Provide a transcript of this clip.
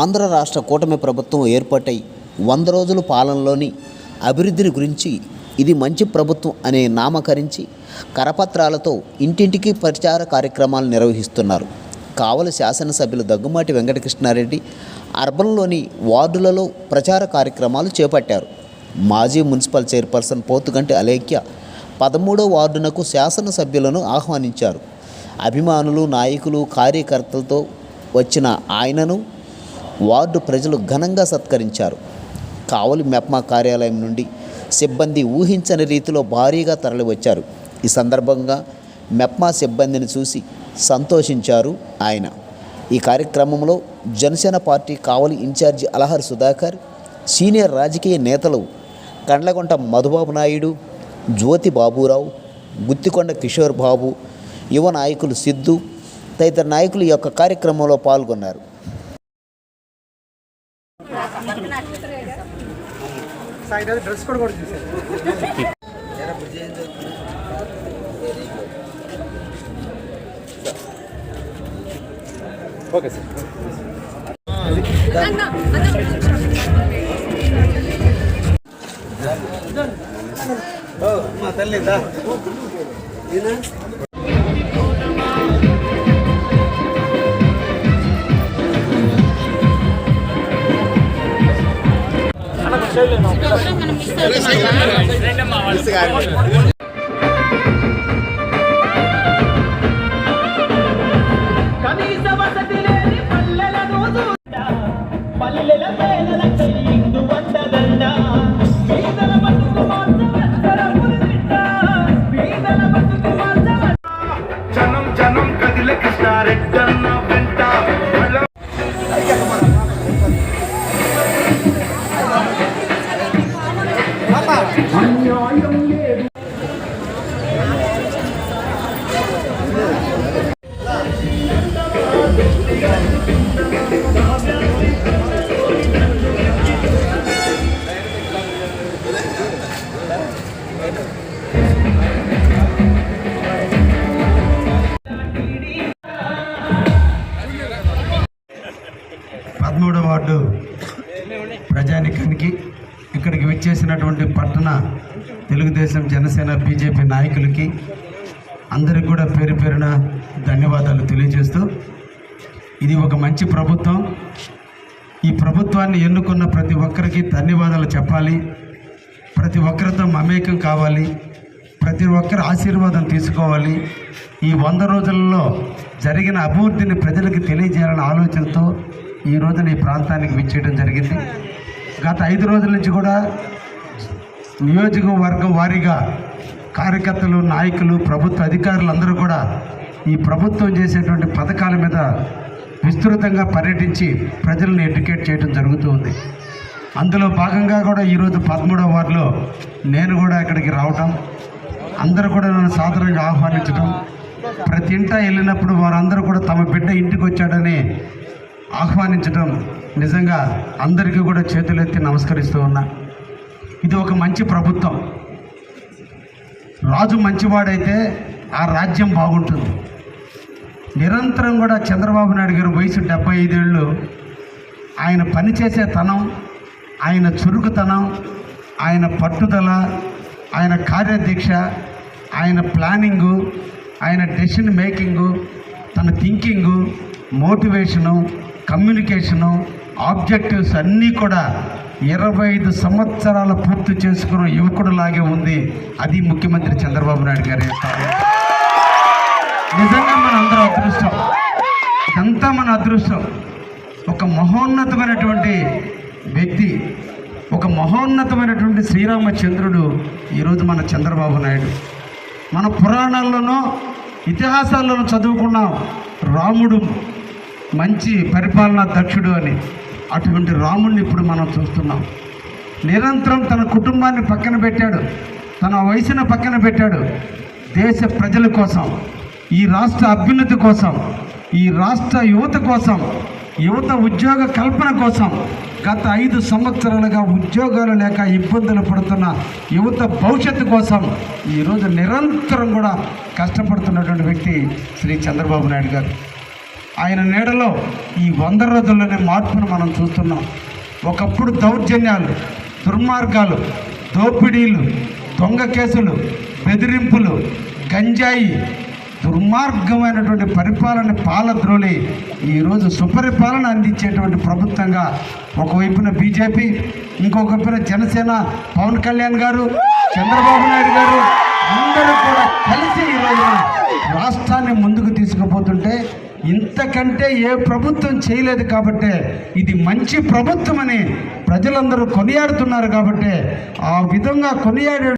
ఆంధ్ర రాష్ట్ర కూటమి ప్రభుత్వం ఏర్పాటై వంద రోజుల పాలనలోని అభివృద్ధిని గురించి ఇది మంచి ప్రభుత్వం అనే నామకరించి కరపత్రాలతో ఇంటింటికి ప్రచార కార్యక్రమాలు నిర్వహిస్తున్నారు. కావల శాసనసభ్యులు దగ్గుమాటి వెంకటకృష్ణారెడ్డి అర్బన్లోని వార్డులలో ప్రచార కార్యక్రమాలు చేపట్టారు. మాజీ మున్సిపల్ చైర్పర్సన్ పోతుగంటి అలేఖ్య పదమూడో వార్డునకు శాసనసభ్యులను ఆహ్వానించారు. అభిమానులు నాయకులు కార్యకర్తలతో వచ్చిన ఆయనను వార్డు ప్రజలు ఘనంగా సత్కరించారు. కావలి మెప్మా కార్యాలయం నుండి సిబ్బంది ఊహించని రీతిలో భారీగా తరలివచ్చారు. ఈ సందర్భంగా మెప్మా సిబ్బందిని చూసి సంతోషించారు ఆయన. ఈ కార్యక్రమంలో Janasena party Kavali incharge Alahar Sudhakar senior రాజకీయ నేతలు కండ్లగొంట మధుబాబు నాయుడు జ్యోతి బాబురావు గుత్తికొండ కిషోర్ బాబు యువ నాయకులు సిద్ధు తదితర నాయకులు ఈ యొక్క కార్యక్రమంలో పాల్గొన్నారు. సాయి డ్రెస్ కూడా కూడా చూసాను ఓకే సార్. మా తల్లి దా కనీస విచ్చేసినటువంటి పట్టణ తెలుగుదేశం జనసేన బీజేపీ నాయకులకి అందరికి కూడా పేరు పేరున ధన్యవాదాలు తెలియజేస్తూ ఇది ఒక మంచి ప్రభుత్వం. ఈ ప్రభుత్వాన్ని ఎన్నుకున్న ప్రతి ఒక్కరికి ధన్యవాదాలు చెప్పాలి. ప్రతి ఒక్కరితో మమేకం కావాలి. ప్రతి ఒక్కరి ఆశీర్వాదం తీసుకోవాలి. ఈ వంద రోజులలో జరిగిన అభివృద్ధిని ప్రజలకు తెలియజేయాలనే ఆలోచనతో ఈ రోజున ఈ ప్రాంతానికి విచ్చేయడం జరిగింది. గత ఐదు రోజుల నుంచి కూడా నియోజకవర్గం వారీగా కార్యకర్తలు నాయకులు ప్రభుత్వ అధికారులు అందరూ కూడా ఈ ప్రభుత్వం చేసేటువంటి పథకాల మీద విస్తృతంగా పర్యటించి ప్రజలను ఎడ్యుకేట్ చేయడం జరుగుతూ ఉంది. అందులో భాగంగా కూడా ఈరోజు పదమూడవ వార్డులో నేను కూడా ఇక్కడికి రావటం అందరూ కూడా నన్ను సాధారణంగా ఆహ్వానించడం ప్రతి ఇంట వెళ్ళినప్పుడు వారందరూ కూడా తమ బిడ్డ ఇంటికి వచ్చాడని ఆహ్వానించడం నిజంగా అందరికీ కూడా చేతులెత్తి నమస్కరిస్తూ ఉన్నా. ఇది ఒక మంచి ప్రభుత్వం. రాజు మంచివాడైతే ఆ రాజ్యం బాగుంటుంది. నిరంతరం కూడా చంద్రబాబు నాయుడు గారి వయసు డెబ్బై ఐదేళ్ళు. ఆయన పనిచేసే తనం ఆయన చురుకుతనం ఆయన పట్టుదల ఆయన కార్యదీక్ష ఆయన ప్లానింగు ఆయన డెసిషన్ మేకింగు తన థింకింగు మోటివేషను కమ్యూనికేషను ఆబ్జెక్టివ్స్ అన్నీ కూడా ఇరవై ఐదు సంవత్సరాల పూర్తి చేసుకున్న యువకుడులాగే ఉంది. అది ముఖ్యమంత్రి చంద్రబాబు నాయుడు గారి నిజంగా మన అందరం అదృష్టం. ఇదంతా మన అదృష్టం. ఒక మహోన్నతమైనటువంటి వ్యక్తి ఒక మహోన్నతమైనటువంటి శ్రీరామచంద్రుడు ఈరోజు మన చంద్రబాబు నాయుడు. మన పురాణాల్లోనూ ఇతిహాసాల్లోనూ చదువుకున్నాం రాముడు మంచి పరిపాలనా దక్షుడు అని. అటువంటి రాముడిని ఇప్పుడు మనం చూస్తున్నాం. నిరంతరం తన కుటుంబాన్ని పక్కన పెట్టాడు. తన వయసును పక్కన పెట్టాడు. దేశ ప్రజల కోసం ఈ రాష్ట్ర అభ్యున్నతి కోసం ఈ రాష్ట్ర యువత కోసం యువత ఉద్యోగ కల్పన కోసం గత ఐదు సంవత్సరాలుగా ఉద్యోగాలు లేక ఇబ్బందులు పడుతున్న యువత భవిష్యత్తు కోసం ఈరోజు నిరంతరం కూడా కష్టపడుతున్నటువంటి వ్యక్తి శ్రీ చంద్రబాబు నాయుడు గారు. ఆయన నీడలో ఈ వంద రోజుల్లోనే మార్పును మనం చూస్తున్నాం. ఒకప్పుడు దౌర్జన్యాలు దుర్మార్గాలు దోపిడీలు దొంగ కేసులు బెదిరింపులు గంజాయి దుర్మార్గమైనటువంటి పరిపాలన పాలద్రోలి ఈరోజు సుపరిపాలన అందించేటువంటి ప్రభుత్వంగా ఒకవైపున బీజేపీ ఇంకొక వైపున జనసేన పవన్ కళ్యాణ్ గారు చంద్రబాబు నాయుడు గారు అందరూ కూడా కలిసి ఈరోజు రాష్ట్రాన్ని ముందుకు తీసుకుపోతుంటే ఇంతకంటే ఏ ప్రభుత్వం చేయలేదు కాబట్టే ఇది మంచి ప్రభుత్వం అని ప్రజలందరూ కొనియాడుతున్నారు కాబట్టి ఆ విధంగా కొనియాడే